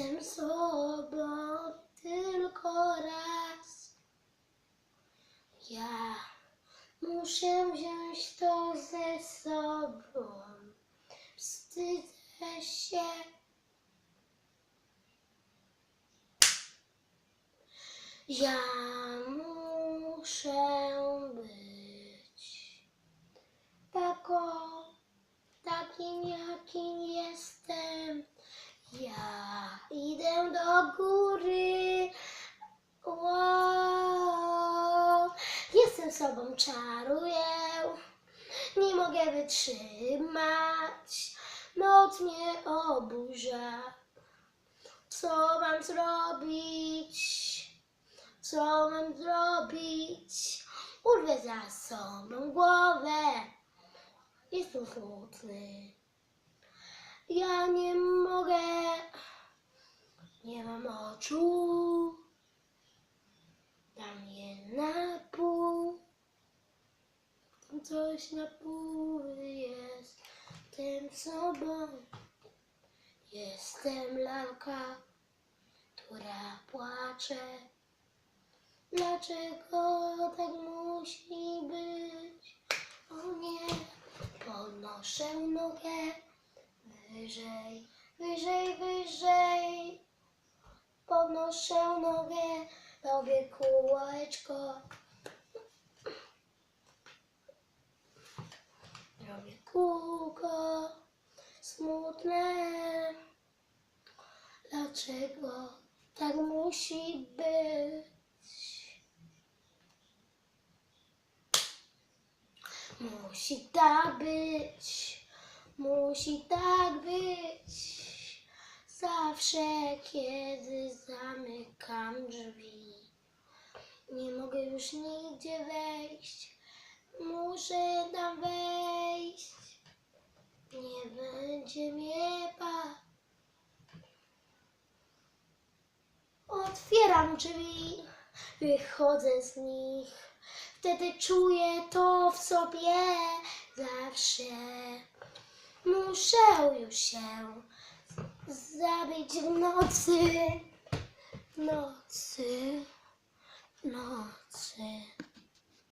Jestem sobą tylko raz. Ja muszę wziąć to ze sobą. Wstydzę się. Ja muszę być taką, takim jakim jestem. Ja idę do góry. Wow. Jestem sobą, czaruję. Nie mogę wytrzymać. Noc mnie oburza. Co mam zrobić? Co mam zrobić? Urwę za sobą głowę. Jestem smutny. Ja nie mogę. Nie mam oczu. Dam je na pół. Tam coś na pół jest. Tym sobą. Jestem lalka, która płacze. Dlaczego tak musi być? O nie, podnoszę nogę wyżej, wyżej, wyżej. Podnoszę nogę, robię kółeczko. Robię kółko, smutne. Dlaczego tak musi być? Musi tak być, musi tak być. Zawsze, kiedy zamykam drzwi, nie mogę już nigdzie wejść. Muszę tam wejść. Nie będzie mnie Otwieram drzwi, wychodzę z nich. Wtedy czuję to w sobie zawsze. Muszę już się zabić w nocy, nocy, nocy.